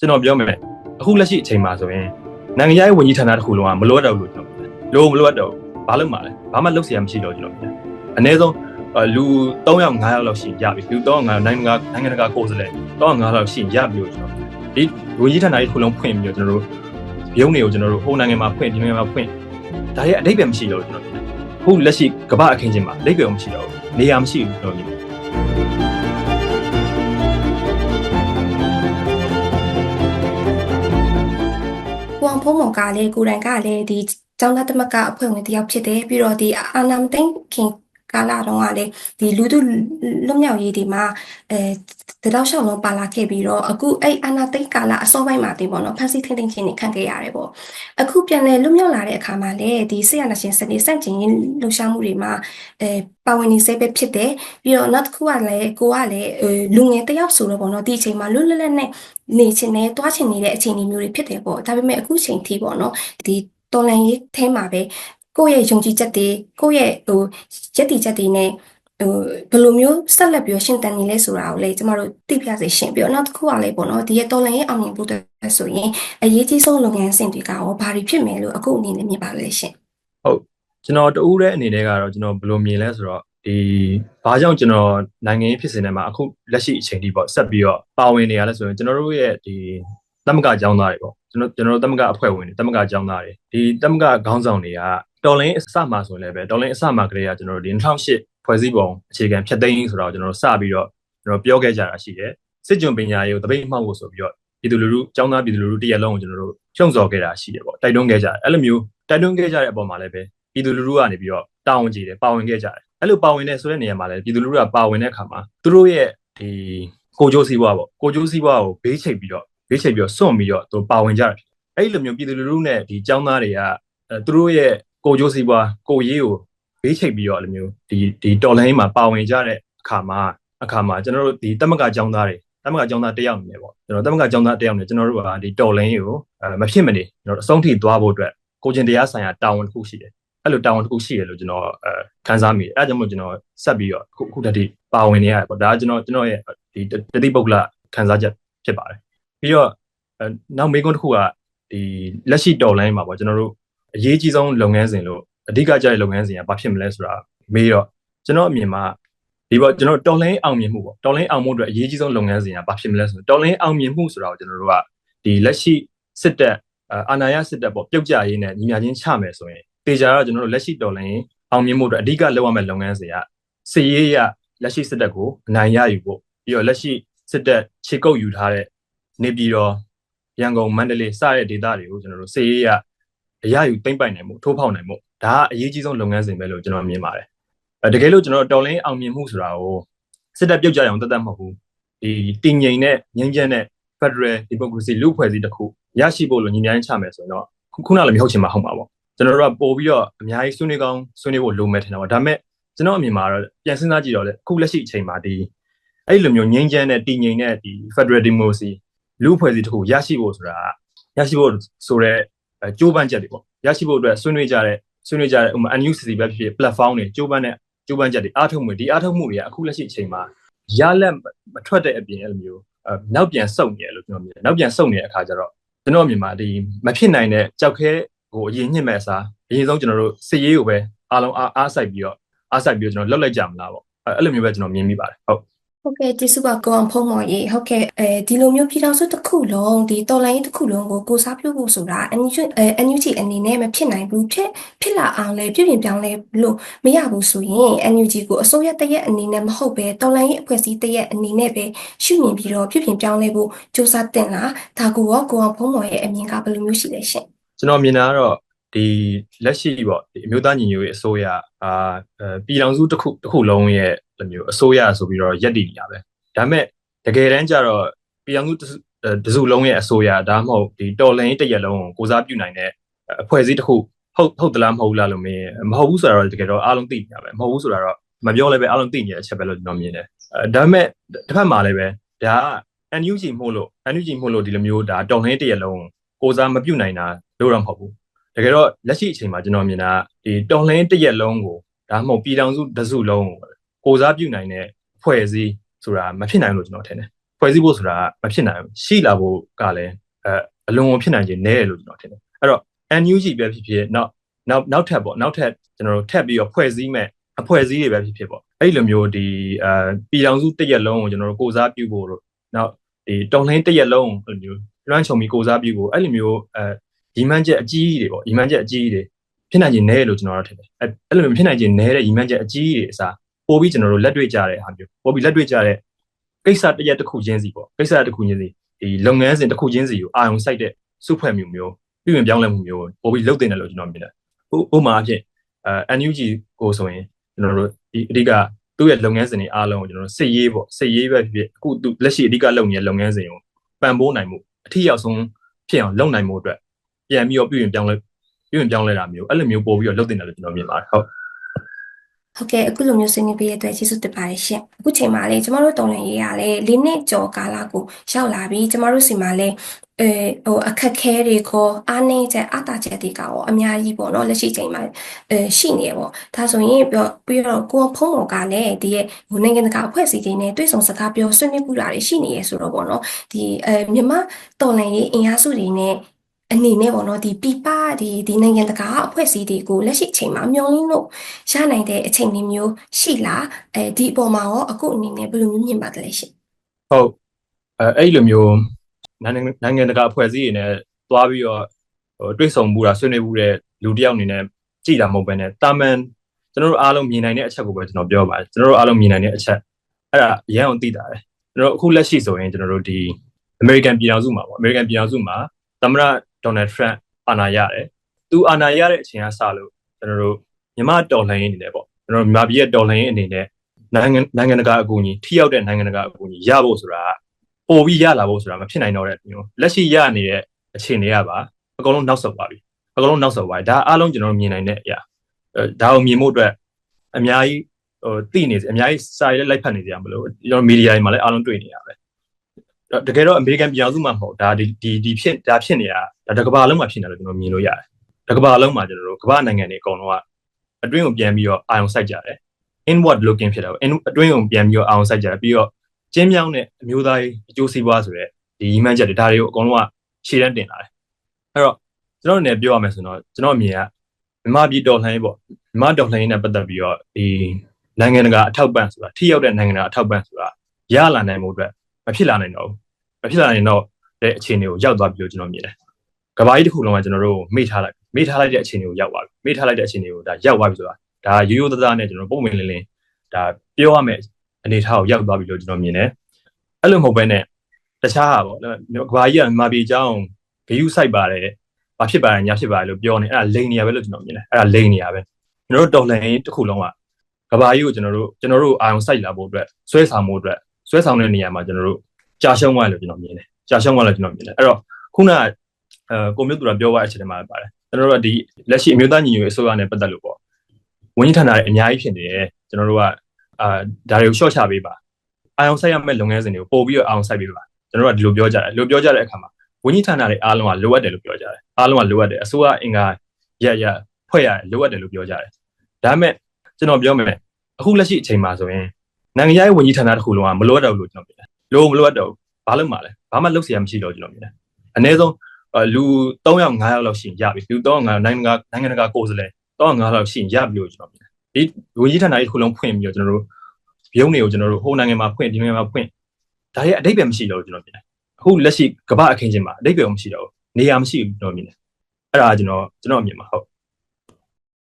ကျွန်တော်ပြောမယ်အခုလက်ရှိအချိန်မှာဆိုရင်နိုင်ငံရေးဝန်ကြီးဌာနတစ်ခုလုံးကမလိုအပ်တော့ဘူးလို့ကျွန်တော်ပြောတယ်လိုမလိုအပ်တော့ဘူးဘာလို့မှလဲဘာမှလုပ်เสียမှမရှိတော့ကျွန်တော်ပြောတယ်အနည်းဆုံးအဲ့လူ3ယောက်5ယောက်လောက်ရှိရင်ရပြီလူ3ယောက်5ယောက်နိုင်ငံတကာနိုင်ငံတကာကိုယ်စားလှယ်3ယောက်5ယောက်လောက်ရှိရင်ရပြီလို့ကျွန်တော်ဒီဝန်ကြီးဌာနကြီးတစ်ခုလုံးဖွင့်ပြီးတော့ကျွန်တော်တို့ရုံးတွေကိုကျွန်တော်တို့ဟိုနိုင်ငံမှာဖွင့်ဒီနိုင်ငံမှာဖွင့်ဒါရဲ့အတိတ်ပဲမရှိတော့ဘူးကျွန်တော်ပြောတယ်အခုလက်ရှိကမ္ဘာအခင်းချင်းမှာလက်ပြောမရှိတော့ဘူးနေရာမရှိဘူးကျွန်တော် ် ဖုံးမော်ကလည်းကိုယ်တိုင်ကလည်းဒီကျောင်းသားသမဂ္ဂအဖွဲ့ဝင်တစ်ယောက်ဖြစ်တယ်ပြီးတော့ဒီအာနာမသိန်းခင် ကာလာတော့ကလည်းဒီလူသူလွတ်မြောက်ရေးဒီမှာအဲဒီတော့ရှောင်းလုံးပါလာခဲ့ပြီးတော့အခုအဲ့အာနာသိန်းကာလာအစောပိုင်းမှာတင်ပေါ့နော်ဖန်စီထင်းထင်းချင်းနေခံခဲ့ရတယ်ပေါ့အခုပြန်လဲလွတ်မြောက်လာတဲ့အခါမှာလည်းဒီဆေးရနာရှင်စနေစန့်ကျင်ရေးလှုပ်ရှားမှုတွေမှာအဲပါဝင်နေစေပဲဖြစ်တယ်ပြီးတော့နောက်တစ်ခုကလည်းကိုကလည်းလူငယ်တစ်ယောက်ဆိုတော့ပေါ့နော်ဒီအချိန်မှာလွတ်လွတ်လပ်နဲ့နေချင်တယ်တွားချင်နေတဲ့အခြေအနေမျိုးတွေဖြစ်တယ်ပေါ့ဒါပေမဲ့အခုချိန်ထိပေါ့နော်ဒီတော်လန်ရေးအဲမှာပဲ ကိုယ့်ရဲ့ယုံကြည်ချက်တွေကိုယ့်ရဲ့ဟိုယက်တီချက်တွေနဲ့ဟိုဘယ်လိုမျိုးဆက်လက်ပြီးရှင်းတန်နေလဲဆိုတာကိုလေကျမတို့သိပြစေရှင်းပြီးတော့နောက်တစ်ခုကလည်းပေါ့နော်ဒီရဲ့တော်လန်ရေးအောင်မြင်ဖို့အတွက်ဆိုရင်အရေးကြီးဆုံးလုပ်ငန်းစဉ်တွေကရောဘာတွေဖြစ်မယ်လို့အခုအနေနဲ့မြင်ပါလဲရှင်ဟုတ်ကျွန်တော်တူးတဲ့အနေနဲ့ကတော့ကျွန်တော်ဘယ်လိုမြင်လဲဆိုတော့ဒီဘာကြောင့်ကျွန်တော်နိုင်ငံရေးဖြစ်စဉ်ထဲမှာအခုလက်ရှိအချိန်ထိပေါ့ဆက်ပြီးတော့ပါဝင်နေရလဲဆိုရင်ကျွန်တော်တို့ရဲ့ဒီ သမဂ္ဂကျောင်းသားတွေပေါ့ကျွန်တော်ကျွန်တော်တို့သမဂ္ဂအဖွဲ့ဝင်တွေသမဂ္ဂကျောင်းသားတွေဒီသမဂ္ဂခေါင်းဆောင်တွေကတော်လင်းအစမှဆိုရင်လည်းပဲတော်လင်းအစမှကလေးကကျွန်တော်တို့ဒီ2008ဖွဲ့စည်းပုံအခြေခံဖြတ်သိမ်းဆိုတော့ကျွန်တော်တို့စပြီးတော့ကျွန်တော်ပြောခဲ့ကြတာရှိတယ်စစ်ကြုံပညာရေးကိုတပိတ်မှောက်ဖို့ဆိုပြီးတော့ပြည်သူလူထုကျောင်းသားပြည်သူလူထုတရက်လုံးကိုကျွန်တော်တို့ဖြုံစော်ခဲ့တာရှိတယ်ပေါ့တိုက်တွန်းခဲ့ကြတယ်အဲ့လိုမျိုးတိုက်တွန်းခဲ့ကြတဲ့အပေါ်မှာလည်းပဲပြည်သူလူထုကနေပြီးတော့တာဝန်ကြီးတယ်ပါဝင်ခဲ့ကြတယ်အဲ့လိုပါဝင်တဲ့ဆိုတဲ့နေရာမှာလည်းပြည်သူလူထုကပါဝင်တဲ့အခါမှာသူတို့ရဲ့ဒီကိုကြိုးစည်းပွားပေါ့ကိုကြိုးစည်းပွားကိုဘေးချိတ်ပြီးတော့ ဘေးချိတ်ပြီးတော့စွန့်ပြီးတော့သူပါဝင်ကြတယ်အဲ့လိုမျိုးပြည်သူလူထုနဲ့ဒီကျောင်းသားတွေကအဲသူတို့ရဲ့ကိုကြိုးစည်းပွားကိုရေးကိုဘေးချိတ်ပြီးတော့အဲ့လိုမျိုးဒီဒီတော်လိုင်းမှာပါဝင်ကြတဲ့အခါမှာအခါမှာကျွန်တော်တို့ဒီတမကကျောင်းသားတွေတမကကျောင်းသားတယောက်နေပေါ့ကျွန်တော်တမကကျောင်းသားတယောက်နေကျွန်တော်တို့ကဒီတော်လိုင်းကိုအဲမဖြစ်မနေကျွန်တော်အဆုံးထိသွားဖို့အတွက်ကိုကျင်တရားဆိုင်ရာတာဝန်တစ်ခုရှိတယ်အဲ့လိုတာဝန်တစ်ခုရှိတယ်လို့ကျွန်တော်အဲခန်းစားမိတယ်အဲ့ဒါကြောင့်မို့ကျွန်တော်ဆက်ပြီးတော့ခုခုတည်းပါဝင်နေရတယ်ပေါ့ဒါကကျွန်တော်ကျွန်တော်ရဲ့ဒီတတိပုဂ္ဂလခန်းစားချက်ဖြစ်ပါတယ် ပြီးတော့နောက်မေးခွန်းတစ်ခုကဒီလက်ရှိတော်လိုင်းမှာပေါ့ကျွန်တော်တို့အရေးကြီးဆုံးလုပ်ငန်းစဉ်လို့အဓိကကြတဲ့လုပ်ငန်းစဉ်ကဘာဖြစ်မလဲဆိုတာမေးတော့ကျွန်တော်အမြင်မှာဒီပေါ့ကျွန်တော်တော်လိုင်းအောင်မြင်မှုပေါ့တော်လိုင်းအောင်မှုအတွက်အရေးကြီးဆုံးလုပ်ငန်းစဉ်ကဘာဖြစ်မလဲဆိုတော့တော်လိုင်းအောင်မြင်မှုဆိုတာကိုကျွန်တော်တို့ကဒီလက်ရှိစစ်တပ်အာဏာရစစ်တပ်ပေါ့ပြုတ်ကြရေးနဲ့ညီညာချင်းချမယ်ဆိုရင်တေချာတော့ကျွန်တော်တို့လက်ရှိတော်လိုင်းအောင်မြင်မှုအတွက်အဓိကလုပ်ရမယ့်လုပ်ငန်းစဉ်ကစစ်ရေးရလက်ရှိစစ်တပ်ကိုအနိုင်ရယူဖို့ပြီးတော့လက်ရှိစစ်တပ်ခြေကုပ်ယူထားတဲ့ နေပြည်တော်ရန်ကုန်မန္တလေးစတဲ့ဒေသတွေကိုကျွန်တော်တို့စစ်ရေးရအရယူသိမ့်ပိုင်နိုင်မှုထိုးဖောက်နိုင်မှုဒါကအရေးကြီးဆုံးလုပ်ငန်းစဉ်ပဲလို့ကျွန်တော်မြင်ပါတယ်အဲတကယ်လို့ကျွန်တော်တော်လင်းအောင်မြင်မှုဆိုတာကိုစစ်တပ်ပြုတ်ကြအောင်တသက်မဟုတ်ဘူးဒီတည်ငြိမ်တဲ့ငြိမ်းချမ်းတဲ့ Federal Democracy လူ့ဖွဲ့စည်းတစ်ခုရရှိဖို့လို့ညီများချမယ်ဆိုရင်တော့ခုနလည်းမဟုတ်ချင်မှဟုတ်မှာပေါ့ကျွန်တော်တို့ကပို့ပြီးတော့အများကြီးဆွေးနွေးကောင်းဆွေးနွေးဖို့လိုမယ်ထင်တာပေါ့ဒါပေမဲ့ကျွန်တော်အမြင်မှာတော့ပြန်စဉ်းစားကြည့်တော့လေအခုလက်ရှိအချိန်မှာဒီအဲ့လိုမျိုးငြိမ်းချမ်းတဲ့တည်ငြိမ်တဲ့ဒီ Federal Democracy လူ့ဖွဲ့စည်းတစ်ခုရရှိဖို့ဆိုတာရရှိဖို့ဆိုတဲ့ကြိုးပမ်းချက်တွေပေါ့ရရှိဖို့အတွက်ဆွေးနွေးကြတဲ့ဆွေးနွေးကြတဲ့ဥပမာ NUCC ပဲဖြစ်ဖြစ် platform တွေကြိုးပမ်းတဲ့ကြိုးပမ်းချက်တွေအားထုတ်မှုဒီအားထုတ်မှုတွေကအခုလက်ရှိအချိန်မှာရလက်မထွက်တဲ့အပြင်အဲ့လိုမျိုးအဲနောက်ပြန်ဆုတ်နေတယ်လို့ကျွန်တော်မြင်တယ်နောက်ပြန်ဆုတ်နေတဲ့အခါကျတော့ကျွန်တော်မြင်မှာဒီမဖြစ်နိုင်တဲ့ကြောက်ခဲဟိုအရင်ညှစ်မဲ့အစားအရင်ဆုံးကျွန်တော်တို့စစ်ရေးကိုပဲအားလုံးအားအားဆိုင်ပြီးတော့အားဆိုင်ပြီးတော့ကျွန်တော်လွတ်လိုက်ကြမလားပေါ့အဲ့လိုမျိုးပဲကျွန်တော်မြင်မိပါတယ်ဟုတ် ဟုတ်ကဲ့ကျေးဇူးပါကိုအောင်ဖုံးမော်ကြီးဟုတ်ကဲ့အဲဒီလိုမျိုးပြည်တော်စုတစ်ခုလုံးဒီတော်လိုင်းတစ်ခုလုံးကိုကိုစားပြုဖို့ဆိုတာအန်ယူအဲအန်ယူဂျီအနေနဲ့မဖြစ်နိုင်ဘူးဖြစ်ဖြစ်လာအောင်လဲပြည်ပြင်ပြောင်းလဲလို့မရဘူးဆိုရင်အန်ယူဂျီကိုအစိုးရတရက်အနေနဲ့မဟုတ်ပဲတော်လိုင်းရဲ့အဖွဲ့အစည်းတရက်အနေနဲ့ပဲရှုမြင်ပြီးတော့ပြည်ပြင်ပြောင်းလဲဖို့စူးစမ်းတင်လာဒါကိုရောကိုအောင်ဖုံးမော်ရဲ့အမြင်ကဘယ်လိုမျိုးရှိလဲရှင်ကျွန်တော်မြင်တာကတော့ ဒီလက်ရှိပေါ့ဒီအမျိုးသားညီညွတ်ရေးအစိုးရအာပြည်ထောင်စုတစ်ခုတစ်ခုလုံးရဲ့လိုမျိုးအစိုးရဆိုပြီးတော့ရက်တည်နေရပဲဒါပေမဲ့တကယ်တမ်းကျတော့ပြည်ထောင်စုတစုလုံးရဲ့အစိုးရဒါမှမဟုတ်ဒီတော်လိုင်းတစ်ရက်လုံးကိုကိုစားပြုနိုင်တဲ့အဖွဲ့အစည်းတစ်ခုဟုတ်ဟုတ်သလားမဟုတ်လားလို့မင်းမဟုတ်ဘူးဆိုတော့တကယ်တော့အားလုံးသိနေရပဲမဟုတ်ဘူးဆိုတော့မပြောလည်းပဲအားလုံးသိနေတဲ့အချက်ပဲလို့ကျွန်တော်မြင်တယ်အဲဒါပေမဲ့တစ်ဖက်မှာလည်းပဲဒါက NUG မို့လို့ NUG မို့လို့ဒီလိုမျိုးဒါတော်လိုင်းတစ်ရက်လုံးကိုစားမပြုနိုင်တာလို့တော့မဟုတ်ဘူး တကယ်တော့လက်ရှိအချိန်မှာကျွန်တော်မြင်တာဒီတော်လှန်တစ်ရက်လုံးကိုဒါမှမဟုတ်ပြည်ထောင်စုတစုလုံးကိုကိုစားပြုနိုင်တဲ့ဖွဲ့စည်းဆိုတာမဖြစ်နိုင်လို့ကျွန်တော်ထင်တယ်ဖွဲ့စည်းဖို့ဆိုတာမဖြစ်နိုင်ဘူးရှိလာဖို့ကလည်းအဲအလွန်ကိုဖြစ်နိုင်ခြင်းနည်းတယ်လို့ကျွန်တော်ထင်တယ်အဲ့တော့ NUG ပဲဖြစ်ဖြစ်နောက်နောက်နောက်ထပ်ပေါ့နောက်ထပ်ကျွန်တော်တို့ထပ်ပြီးတော့ဖွဲ့စည်းမဲ့အဖွဲ့အစည်းတွေပဲဖြစ်ဖြစ်ပေါ့အဲ့လိုမျိုးဒီအဲပြည်တော်စုတစ်ရက်လုံးကိုကျွန်တော်တို့ကိုစားပြုဖို့တို့နောက်ဒီတုံလှင်းတစ်ရက်လုံးအဲ့လိုမျိုးလွှမ်းခြုံပြီးကိုစားပြုဖို့အဲ့လိုမျိုးအဲ ရီမန်းချက်အကြီးကြီးတွေပေါ့ရီမန်းချက်အကြီးကြီးတွေဖြစ်နိုင်ခြင်းနည်းလို့ကျွန်တော်တို့ထင်တယ်အဲ့အဲ့လိုမျိုးဖြစ်နိုင်ခြင်းနည်းတဲ့ရီမန်းချက်အကြီးကြီးတွေအစားပို့ပြီးကျွန်တော်တို့လက်တွေ့ကြတဲ့ဟာမျိုးပို့ပြီးလက်တွေ့ကြတဲ့ကိစ္စတစ်ရက်တစ်ခုချင်းစီပေါ့ကိစ္စတစ်ခုချင်းစီဒီလုပ်ငန်းစဉ်တစ်ခုချင်းစီကိုအာရုံစိုက်တဲ့စုဖွဲ့မှုမျိုးပြည်ဝင်ပြောင်းလဲမှုမျိုးပို့ပြီးလုပ်တင်တယ်လို့ကျွန်တော်မြင်တယ်ဥပမာအဖြစ်အဲ NUG ကိုဆိုရင်ကျွန်တော်တို့ဒီအဓိကသူ့ရဲ့လုပ်ငန်းစဉ်တွေအားလုံးကိုကျွန်တော်တို့စစ်ရေးပေါ့စစ်ရေးပဲဖြစ်ဖြစ်အခုသူလက်ရှိအဓိကလုပ်နေတဲ့လုပ်ငန်းစဉ်ကိုပံ့ပိုးနိုင်မှုအထီးရောက်ဆုံးဖြစ်အောင်လုပ်နိုင်မှုအတွက် ပြန်ပြီးတော့ပြည်ဝင်ပြောင်းလဲပြည်ဝင်ပြောင်းလဲတာမျိုးအဲ့လိုမျိုးပို့ပြီးတော့လုပ်တင်တယ်လို့ကျွန်တော်မြင်ပါတယ်ဟုတ်ဟုတ်ကဲ့အခုလိုမျိုးဆွေးနွေးပေးရတဲ့အတွက်ကျေးဇူးတင်ပါတယ်ရှင်အခုချိန်မှာလေကျမတို့တော်လန်ရေးရလေ၄နှစ်ကျော်ကာလကိုရောက်လာပြီးကျမတို့စီမှာလေအဲဟိုအခက်ခဲတွေခေါ်အားနေချက်အတာချက်တွေကရောအများကြီးပေါ့နော်လက်ရှိချိန်မှာအဲရှိနေရပေါ့ဒါဆိုရင်ပြောပြီးတော့ကိုယ်ဖုံးတော်ကလည်းဒီရဲ့ဟိုနိုင်ငံတကာအဖွဲ့အစည်းတွေနဲ့တွေ့ဆုံစကားပြောဆွေးနွေးပူတာတွေရှိနေရဆိုတော့ပေါ့နော်ဒီအဲမြန်မာတော်လန်ရေးအင်အားစုတွေနဲ့ အနေနဲ့ပေါ့နော်ဒီပြပဒီဒီနိုင်ငံတကာအဖွဲ့အစည်းတွေကိုလက်ရှိအချိန်မှာမျှော်လင့်လို့ရနိုင်တဲ့အချိန်တွေမျိုးရှိလားအဲဒီအပေါ်မှာရောအခုအနေနဲ့ဘယ်လိုမျိုးမြင်ပါသလဲရှင်ဟုတ်အဲအဲ့လိုမျိုးနိုင်ငံနိုင်ငံတကာအဖွဲ့အစည်းတွေနဲ့သွားပြီးတော့ဟိုတွေ့ဆုံမှုတာဆွေးနွေးမှုတဲ့လူတစ်ယောက်အနေနဲ့ကြည်တာမဟုတ်ဘဲနဲ့တာမန်ကျွန်တော်တို့အားလုံးမြင်နိုင်တဲ့အချက်ကိုပဲကျွန်တော်ပြောပါတယ်ကျွန်တော်တို့အားလုံးမြင်နိုင်တဲ့အချက်အဲ့ဒါရန်အောင်သိတာတယ်ကျွန်တော်တို့အခုလက်ရှိဆိုရင်ကျွန်တော်တို့ဒီ American ပြည်ထောင်စုမှာပေါ့ American ပြည်ထောင်စုမှာသမ္မတ Donald Trump အာဏာရတယ်သူအာဏာရတဲ့အချိန်ကစလို့ကျွန်တော်တို့မြန်မာတော်လှန်ရေးအနေနဲ့ပေါ့ကျွန်တော်တို့မြန်မာပြည်ရဲ့တော်လှန်ရေးအနေနဲ့နိုင်ငံနိုင်ငံတကာအကူအညီထိရောက်တဲ့နိုင်ငံတကာအကူအညီရဖို့ဆိုတာပို့ပြီးရလာဖို့ဆိုတာမဖြစ်နိုင်တော့တဲ့မျိုးလက်ရှိရနေတဲ့အခြေအနေကပါအကုန်လုံးနောက်ဆုတ်သွားပြီအကုန်လုံးနောက်ဆုတ်သွားပြီဒါအားလုံးကျွန်တော်တို့မြင်နိုင်တဲ့အရာအဲဒါကိုမြင်ဖို့အတွက်အများကြီးဟိုသိနေစေအများကြီးစာရေးလိုက်ဖတ်နေကြရမလို့ကျွန်တော်မီဒီယာတွေမှာလည်းအားလုံးတွေ့နေရပဲ တကယ်တော့အမေရိကန်ပြည်အောင်စုမှာမဟုတ်ဒါဒီဒီဒီဖြစ်ဒါဖြစ်နေတာဒါတစ်ကမ္ဘာလုံးမှာဖြစ်နေတယ်ကျွန်တော်မြင်လို့ရတယ်တစ်ကမ္ဘာလုံးမှာကျွန်တော်တို့ကမ္ဘာနိုင်ငံတွေအကုန်လုံးကအတွင်းကိုပြန်ပြီးတော့အာရုံစိုက်ကြတယ် inward looking ဖြစ်တာပေါ့အတွင်းကိုပြန်ပြီးတော့အာရုံစိုက်ကြတယ်ပြီးတော့ကျင်းမြောင်းတဲ့အမျိုးသားရေးအကျိုးစီးပွားဆိုတဲ့ဒီရည်မှန်းချက်တွေဒါတွေကိုအကုန်လုံးကရှေ့တန်းတင်လာတယ်အဲ့တော့ကျွန်တော်အနေနဲ့ပြောရမယ်ဆိုတော့ကျွန်တော်အမြင်ကမြန်မာပြည်တော်လှန်ရေးပေါ့မြန်မာတော်လှန်ရေးနဲ့ပတ်သက်ပြီးတော့ဒီနိုင်ငံတကာအထောက်ပံ့ဆိုတာထိရောက်တဲ့နိုင်ငံတကာအထောက်ပံ့ဆိုတာရလာနိုင်မှုအတွက်မဖြစ်လာနိုင်တော့ဘူး မဖြစ်လာနိုင်တော့တဲ့အခြေအနေကိုရောက်သွားပြီလို့ကျွန်တော်မြင်တယ်ကဘာကြီးတစ်ခုလုံးကကျွန်တော်တို့မေ့ထားလိုက်မေ့ထားလိုက်တဲ့အခြေအနေကိုရောက်သွားပြီမေ့ထားလိုက်တဲ့အခြေအနေကိုဒါရောက်သွားပြီဆိုတာဒါရိုးရိုးသားသားနဲ့ကျွန်တော်ပုံမှန်လင်းလင်းဒါပြောရမယ်အနေထားကိုရောက်သွားပြီလို့ကျွန်တော်မြင်တယ်အဲ့လိုမဟုတ်ဘဲနဲ့တခြားဟာပေါ့ကဘာကြီးကမြန်မာပြည်အကြောင်းဂယုစိုက်ပါတယ်ဘာဖြစ်ပါတယ်ညာဖြစ်ပါတယ်လို့ပြောနေအဲ့ဒါလိန်နေရပဲလို့ကျွန်တော်မြင်တယ်အဲ့ဒါလိန်နေရပဲကျွန်တော်တို့တော်လှန်ရေးတစ်ခုလုံးကကဘာကြီးကိုကျွန်တော်တို့ကျွန်တော်တို့အာရုံစိုက်လာဖို့အတွက်ဆွဲဆောင်မှုအတွက်ဆွဲဆောင်တဲ့နေရာမှာကျွန်တော်တို့ ကြာရှုံးသွားတယ်လို့ကျွန်တော်မြင်တယ်ကြာရှုံးသွားတယ်ကျွန်တော်မြင်တယ်အဲ့တော့ခုနကအဲကိုမျိုးသူကပြောသွားတဲ့အချက်တွေမှာပါတယ်ကျွန်တော်တို့ကဒီလက်ရှိအမျိုးသားညီညွတ်ရေးအစိုးရနဲ့ပတ်သက်လို့ပေါ့ဝန်ကြီးဌာနတွေအများကြီးဖြစ်နေတယ်ကျွန်တော်တို့ကအာဒါတွေကို short ချပေးပါအာရုံစိုက်ရမယ့်လုပ်ငန်းစဉ်တွေကိုပို့ပြီးတော့အာရုံစိုက်ပေးပါကျွန်တော်တို့ကဒီလိုပြောကြတယ်လိုပြောကြတဲ့အခါမှာဝန်ကြီးဌာနတွေအားလုံးကလိုအပ်တယ်လို့ပြောကြတယ်အားလုံးကလိုအပ်တယ်အစိုးရအင်္ဂါရရဖွဲ့ရတယ်လိုအပ်တယ်လို့ပြောကြတယ်ဒါပေမဲ့ကျွန်တော်ပြောမယ်အခုလက်ရှိအချိန်မှာဆိုရင်နိုင်ငံရေးဝန်ကြီးဌာနတစ်ခုလုံးကမလိုအပ်တော့ဘူးလို့ကျွန်တော်ပြောတယ် လိုမလိုအပ်တော့ဘူးဘာလို့မှလဲဘာမှလုပ်เสียမရှိတော့ကျွန်တော်မြင်တယ်အနည်းဆုံးလူ3ယောက်5ယောက်လောက်ရှိရင်ရပြီလူ3ယောက်5နိုင်ငံကနိုင်ငံတကာကိုယ်စားလှယ်3ယောက်5ယောက်လောက်ရှိရင်ရပြီလို့ကျွန်တော်မြင်တယ်ဒီဝန်ကြီးဌာနကြီးတစ်ခုလုံးဖွင့်ပြီးတော့ကျွန်တော်တို့ရုံးတွေကိုကျွန်တော်တို့ဟိုနိုင်ငံမှာဖွင့်ဒီနိုင်ငံမှာဖွင့်ဒါရဲ့အတိတ်ပဲမရှိတော့ဘူးကျွန်တော်မြင်တယ်အခုလက်ရှိကမ္ဘာအခင်းချင်းမှာအတိတ်ပဲမရှိတော့ဘူးနေရာမရှိဘူးကျွန်တော်မြင်တယ်အဲ့ဒါကျွန်တော်ကျွန်တော်အမြင်မှာဟုတ်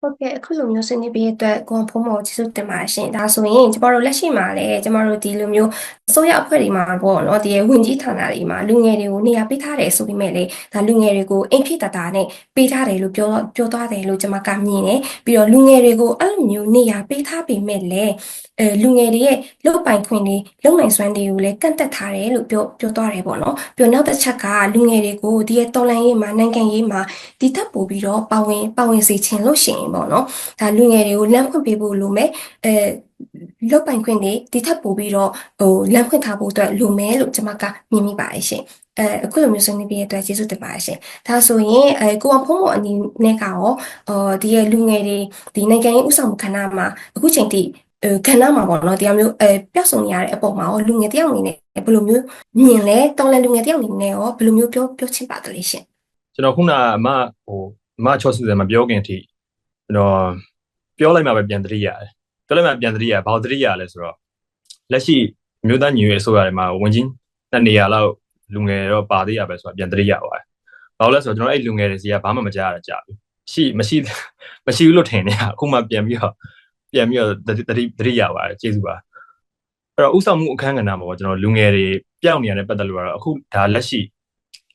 ဟုတ်ကဲ့အခုလိုမျိုးဆွေးနွေးပေးတဲ့အတွက်ကိုယ်ဖုံးမော်ကျေးဇူးတင်ပါတယ်ရှင်ဒါဆိုရင်ကျမတို့လက်ရှိမှာလည်းကျမတို့ဒီလိုမျိုးအစိုးရအဖွဲ့တွေမှာပေါ့နော်ဒီဝင်ကြီးဌာနတွေမှာလူငယ်တွေကိုနေရာပေးထားတယ်ဆိုပေမဲ့လေဒါလူငယ်တွေကိုအိမ်ဖြစ်တာတာနဲ့ပေးထားတယ်လို့ပြောပြောသွားတယ်လို့ကျွန်မကမြင်တယ်ပြီးတော့လူငယ်တွေကိုအဲ့လိုမျိုးနေရာပေးထားပေမဲ့လည်းအဲလူငယ်တွေရဲ့လုတ်ပိုင်ခွင့်တွေလုံနိုင်စွမ်းတွေကိုလည်းကန့်တက်ထားတယ်လို့ပြောပြောသွားတယ်ပေါ့နော်ပြီးတော့နောက်တစ်ချက်ကလူငယ်တွေကိုဒီရဲ့တော်လန်ရေးမှာနိုင်ငံရေးမှာဒီထပ်ပို့ပြီးတော့ပါဝင်ပါဝင်စေချင်လို့ရှိရင်ပေါ့နော်ဒါလူငယ်တွေကိုလမ်းဖွင့်ပေးဖို့လိုမယ်အဲလုတ်ပိုင်ခွင့်တွေဒီထပ်ပို့ပြီးတော့ဟိုလမ်းဖွင့်ထားဖို့အတွက်လိုမယ်လို့ကျွန်မကမြင်မိပါတယ်ရှင်အဲအခုလိုမျိုးဆွေးနွေးပေးတဲ့အတွက်ကျေးဇူးတင်ပါတယ်ရှင်ဒါဆိုရင်အဲကိုအောင်ဖုံးမော်အနေနဲ့ကရောအော်ဒီရဲ့လူငယ်တွေဒီနိုင်ငံရေးဥဆောင်မှုခဏမှာအခုချိန်ထိအဲခဏမှာပေါ့နော်တရားမျိုးအဲပျောက်ဆုံးနေရတဲ့အပေါ်မှာရောလူငယ်တယောက်အနေနဲ့ဘယ်လိုမျိုးမြင်လဲတော်လန်လူငယ်တယောက်အနေနဲ့ရောဘယ်လိုမျိုးပြောပြောချင်ပါသလဲရှင်ကျွန်တော်ခုနကအမဟိုအမချော့ဆူတယ်မပြောခင်အထိ ကျွန်တော်ပြောလိုက်မှပဲပြန်သတိရတယ်ပြောလိုက်မှပြန်သတိရဘာလို့သတိရလဲဆိုတော့လက်ရှိအမျိုးသားညီရွေးအစိုးရတွေမှာဝင်ကြီးနှစ်နေရာလောက်လူငယ်တော့ပါသေးရပဲဆိုတာပြန်သတိရပါတယ်ဘာလို့လဲဆိုတော့ကျွန်တော်အဲ့လူငယ်တွေစီကဘာမှမကြားရတာကြာပြီရှိမရှိမရှိဘူးလို့ထင်နေတာအခုမှပြန်ပြီးတော့ပြန်ပြီးတော့သတိသတိသတိရပါတယ်ကျေးဇူးပါအဲ့တော့ဥဆောင်မှုအခန်းကဏ္ဍမှာပေါ့ကျွန်တော်လူငယ်တွေပျောက်နေရတဲ့ပတ်သက်လို့ကတော့အခုဒါလက်ရှိ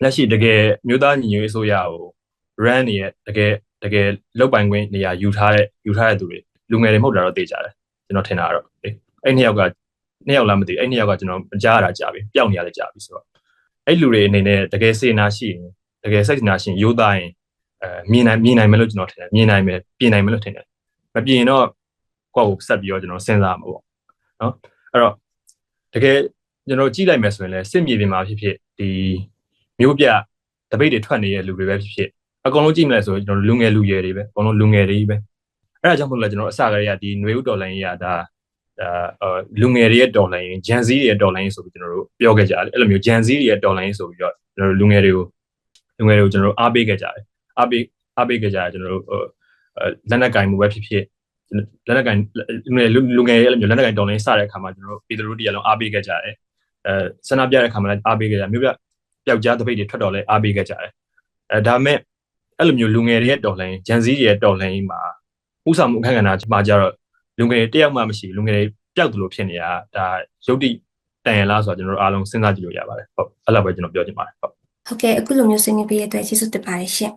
လက်ရှိတကယ်မြို့သားညီညွတ်ရေးအစိုးရကို run နေရဲ့တကယ် တကယ်လောက်ပိုင်ခွင့်နေရာယူထားတဲ့ယူထားတဲ့သူတွေလူငယ်တွေမဟုတ်တာတော့သိကြတယ်ကျွန်တော်ထင်တာတော့လေအဲ့နှစ်ယောက်ကနှစ်ယောက်လားမသိဘူးအဲ့နှစ်ယောက်ကကျွန်တော်မကြားရတာကြာပြီပျောက်နေရလဲကြာပြီဆိုတော့အဲ့လူတွေအနေနဲ့တကယ်စေနာရှိရင်တကယ်စိတ်နာရှိရင်ရိုးသားရင်အဲမြင်နိုင်မြင်နိုင်မယ်လို့ကျွန်တော်ထင်တယ်မြင်နိုင်မယ်ပြင်နိုင်မယ်လို့ထင်တယ်မပြင်ရင်တော့ကိုယ့်ကိုဆက်ပြီးတော့ကျွန်တော်စဉ်းစားမှာပေါ့နော်အဲ့တော့တကယ်ကျွန်တော်ကြည့်လိုက်မယ်ဆိုရင်လည်းစစ်မြေပြင်မှာဖြစ်ဖြစ်ဒီမျိုးပြတပိတ်တွေထွက်နေတဲ့လူတွေပဲဖြစ်ဖြစ် အကုန်လုံးကြည့်မလဲဆိုရင်ကျွန်တော်လူငယ်လူရွယ်တွေပဲအကုန်လုံးလူငယ်တွေကြီးပဲအဲ့ဒါကြောင့်မို့လဲကျွန်တော်အစကတည်းကဒီຫນွေဥတော်လိုင်းကြီးကဒါအာလူငယ်တွေရဲ့တော်လိုင်းဂျန်ဇီတွေရဲ့တော်လိုင်းဆိုပြီးကျွန်တော်တို့ပြောခဲ့ကြတယ်အဲ့လိုမျိုးဂျန်ဇီတွေရဲ့တော်လိုင်းဆိုပြီးတော့ကျွန်တော်တို့လူငယ်တွေကိုလူငယ်တွေကိုကျွန်တော်တို့အားပေးခဲ့ကြတယ်အားပေးအားပေးခဲ့ကြတယ်ကျွန်တော်တို့လက်နက်ကင်မှုပဲဖြစ်ဖြစ်လက်နက်ကင်လူငယ်ရဲ့အဲ့လိုမျိုးလက်နက်ကင်တော်လိုင်းစတဲ့အခါမှာကျွန်တော်တို့ပြည်သူတို့တရားလုံးအားပေးခဲ့ကြတယ်အဲဆန္ဒပြတဲ့အခါမှာလည်းအားပေးခဲ့ကြမျိုးပြပျောက်ကြားတပိတ်တွေထွက်တော်လဲအားပေးခဲ့ကြတယ်အဲဒါမဲ့ အဲ့လိုမျိုးလူငယ်တွေရဲ့တော်လှန်ဂျန်စည်းတွေရဲ့တော်လှန်ရေးမှာဥဆောင်မှုအခန့်ကဏ္ဍမှာကြတော့လူငယ်တွေတယောက်မှမရှိလူငယ်တွေပျောက်တယ်လို့ဖြစ်နေတာဒါရုပ်တိတန်ရလားဆိုတော့ကျွန်တော်တို့အားလုံးစဉ်းစားကြည့်လို့ရပါတယ်ဟုတ်အဲ့လိုပဲကျွန်တော်ပြောချင်ပါတယ်ဟုတ်ဟုတ်ကဲ့အခုလိုမျိုးဆွေးနွေးပေးရတဲ့အတွက်ကျေးဇူးတင်ပါတယ်ရှင်